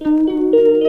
Hi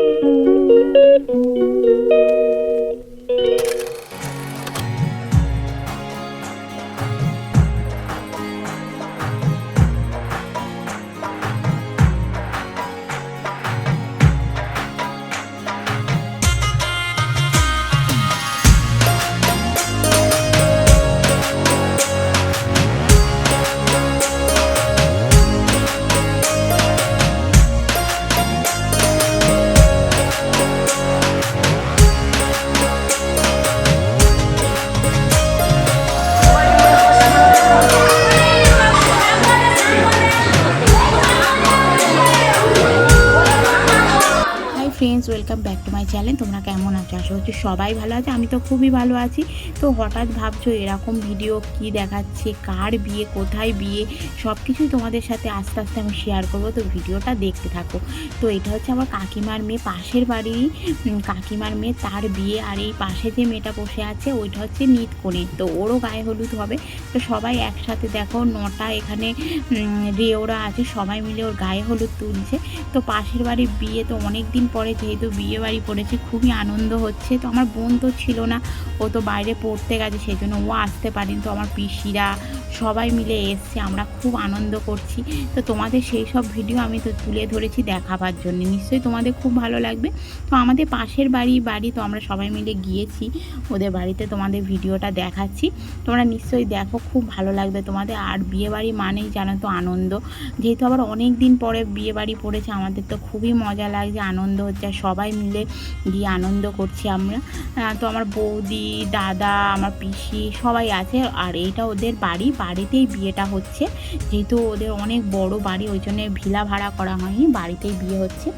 friends welcome back to my channel তোমরা কেমন আছো? আশা করছি সবাই ভালো আছে। আমি তো খুবই ভালো আছি। তো হঠাৎ ভাবছ এরকম ভিডিও কি দেখাচ্ছে? কার বিয়ে? কোথায় বিয়ে? সব কিছুই তোমাদের সাথে আস্তে আস্তে আমি শেয়ার করব। তো ভিডিওটা দেখতে থাকো। তো এটা হচ্ছে আমার কাকিমার মেয়ে পাশের উম, কাকিমার মেয়ে তার বিয়ে। আর এই পাশে যে মেয়েটা বসে আছে ওইটা হচ্ছে নিত কোণে তো ওরও গায়ে হলুদ হবে। তো সবাই একসাথে দেখো নটা এখানে রেওরা আছে। সবাই মিলে ওর গায়ে হলুদ তুলছে। তো পাশের বাড়ির বিয়ে তো অনেক দিন পরে যেহেতু বিয়ে বাড়ি পড়েছে, খুবই আনন্দ হচ্ছে। তো আমার বোন তো ছিল না, ও তো বাইরে পড়তে গেছে সেই জন্য ও আসতে পারেনি। তো আমার পিসিরা সবাই মিলে এসছে, আমরা খুব আনন্দ করছি। তো তোমাদের সেই সব ভিডিও আমি তো তুলে ধরেছি দেখাবার জন্য। নিশ্চয়ই তোমাদের খুব ভালো লাগবে। তো আমাদের পাশের বাড়ি বাড়ি তো আমরা সবাই মিলে গিয়েছি, ওদের বাড়িতে তোমাদের ভিডিওটা দেখাচ্ছি। তোমরা নিশ্চয়ই দেখো, খুব ভালো লাগবে। তোমাদের আর বিয়ে বাড়ি মানেই জানো তো আনন্দ। যেহেতু আবার অনেক দিন পরে বিয়ে বাড়ি পড়েছে, আমাদের তো খুবই মজা লাগছে, আনন্দ হচ্ছে। আর সবাই মিলে গিয়ে আনন্দ করছি আমরা। তো আমার বৌদি, দাদা, আমার পিসি সবাই আছে। আর এইটা ওদের বাড়ি। বাড়িতেই বিয়েটা হচ্ছে। যেহেতু ওদের অনেক বড় বাড়ি, ওই জন্য ভিলা ভাড়া করা হয়নি। বাড়িতেই বিয়ে হচ্ছে।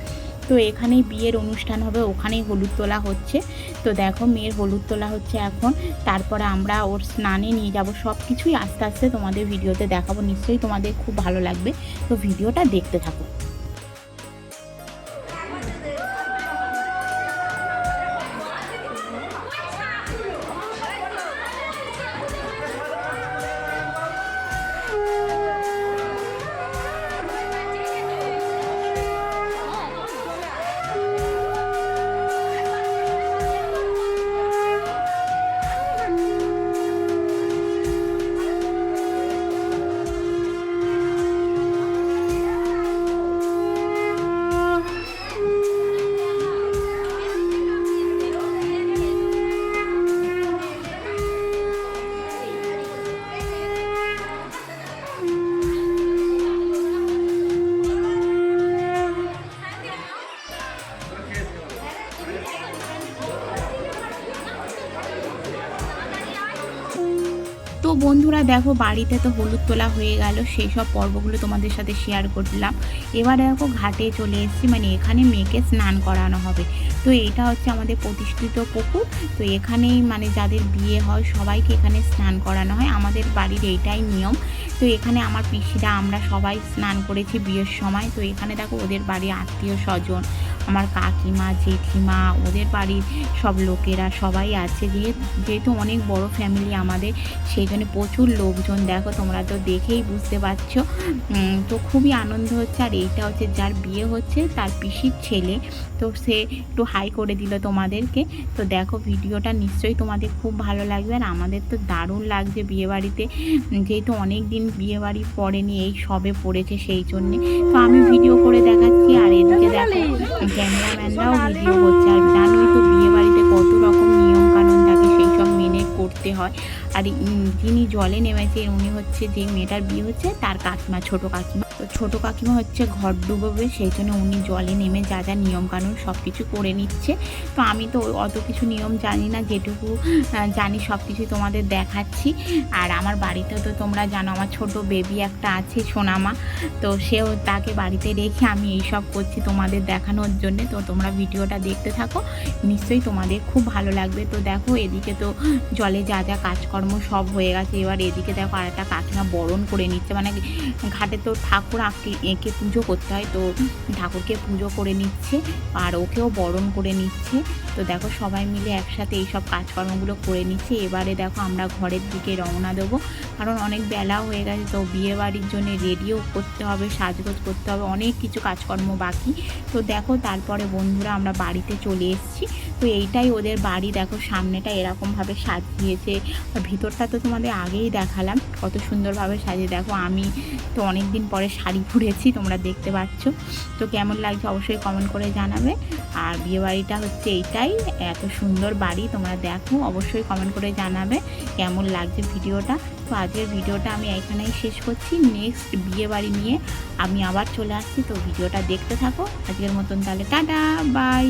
তো এখানেই বিয়ের অনুষ্ঠান হবে। ওখানেই হলুদ তোলা হচ্ছে। তো দেখো মেয়ের হলুদ তোলা হচ্ছে এখন। তারপরে আমরা ওর স্নানে নিয়ে যাব। সব কিছুই আস্তে আস্তে তোমাদের ভিডিওতে দেখাবো। নিশ্চয়ই তোমাদের খুব ভালো লাগবে। তো ভিডিওটা দেখতে থাকো। বন্ধুরা, দেখো বাড়িতে তো হলুদ তোলা হয়ে গেল, সেই সব পর্বগুলো তোমাদের সাথে শেয়ার করলাম। এবার দেখো ঘাটে চলে এসেছি মানে এখানে মেয়েকে স্নান করানো হবে। তো এটা হচ্ছে আমাদের প্রতিষ্ঠিত পুকুর। তো এখানেই মানে যাদের বিয়ে হয়, সবাইকে এখানে স্নান করানো হয়। আমাদের বাড়ির এইটাই নিয়ম। তো এখানে আমার পিসিরা, আমরা সবাই স্নান করেছি বিয়ের সময়। তো এখানে দেখো, ওদের বাড়ির আত্মীয় স্বজন, আমার কাকিমা, জেঠিমা, ওদের বাড়ির সব লোকেরা সবাই আছে। যেহেতু অনেক বড় ফ্যামিলি আমাদের, সেই জন্য প্রচুর লোকজন। দেখো, তোমরা তো দেখেই বুঝতে পারছ। তো খুবই আনন্দ হচ্ছে। আর এইটা হচ্ছে, যার বিয়ে হচ্ছে, তার পিসির ছেলে। তো সে একটু হাই করে দিল তোমাদেরকে। তো দেখো ভিডিওটা নিশ্চয়ই তোমাদের খুব ভালো লাগবে আর আমাদের তো দারুণ লাগছে বিয়েবাড়িতে। যেহেতু অনেক দিন বিয়েবাড়ি পড়েনি, এই সবে পড়েছে সেই জন্যে। তো আমি ভিডিও করে দেখাচ্ছি আর এদিকে দেখো, ক্যামেরাম্যানরাও ভিডিও করছে। আর জানোই তো বিয়েবাড়িতে কত রকম নিয়ম কানুন থাকে, সেই সব মেনে করতে হয়। আর যিনি জলে নেমেছে, উনি হচ্ছে যে মেয়েটার বিয়ে হচ্ছে, তার কাকিমা, ছোট কাকিমা। তো ছোট কাকিমা হচ্ছে ঘর ডুবোবে, সেই জন্য উনি জলে নেমে যা যা নিয়ম কানুন সব কিছু করে নিচ্ছে। তো আমি তো অত কিছু নিয়ম জানি না, যেটুকু জানি সব কিছু তোমাদের দেখাচ্ছি। আর আমার বাড়িতে তো তোমরা জানো, আমার ছোট বেবি একটা আছে, সোনামা। তো সেও তাকে বাড়িতে রেখে আমি এইসব করছি তোমাদের দেখানোর জন্য। তো তোমরা ভিডিওটা দেখতে থাকো, নিশ্চয়ই তোমাদের খুব ভালো লাগবে। তো দেখো, এদিকে তো জলে যা যা কাজ কাজকর্ম সব হয়ে গেছে। এবার এদিকে দেখো আর একটা কাকিমা বরণ করে নিচ্ছে। মানে ঘাটে তো ঠাকুর আঁকি, এঁকে পুজো করতে হয়। তো ঠাকুরকে পুজো করে নিচ্ছে আর ওকেও বরণ করে নিচ্ছে। তো দেখো সবাই মিলে একসাথে এই সব কাজকর্মগুলো করে নিচ্ছি। এবারে দেখো আমরা ঘরের দিকে রওনা দেবো। কারণ অনেক বেলাও হয়ে গেছে, তো বিয়ে বাড়ির জন্য রেডিও করতে হবে, সাজগোজ করতে হবে, অনেক কিছু কাজকর্ম বাকি। তো দেখো তারপরে বন্ধুরা আমরা বাড়িতে চলে এসেছি। তো এইটাই ওদের বাড়ি, দেখো সামনেটা এরকমভাবে সাজিয়েছে। ভিতরটা তো তোমাদের আগেই দেখালাম, কত সুন্দরভাবে সাজিয়ে। দেখো আমি তো অনেক দিন পরে শাড়ি পরেছি, তোমরা দেখতে পাচ্ছ। তো কেমন লাগছে অবশ্যই কমেন্ট করে জানাবে। আর বিয়েবাড়িটা হচ্ছে হচ্ছে এইটাই এত সুন্দর বাড়ি তোমরা দেখো, অবশ্যই কমেন্ট করে জানাবে কেমন লাগছে ভিডিওটা। তো আজকের ভিডিওটা আমি এখানেই শেষ করছি। নেক্সট বিয়ে বাড়ি নিয়ে আমি আবার চলে আসছি। তো ভিডিওটা দেখতে থাকো। আজকের মতন তাহলে টাটা বাই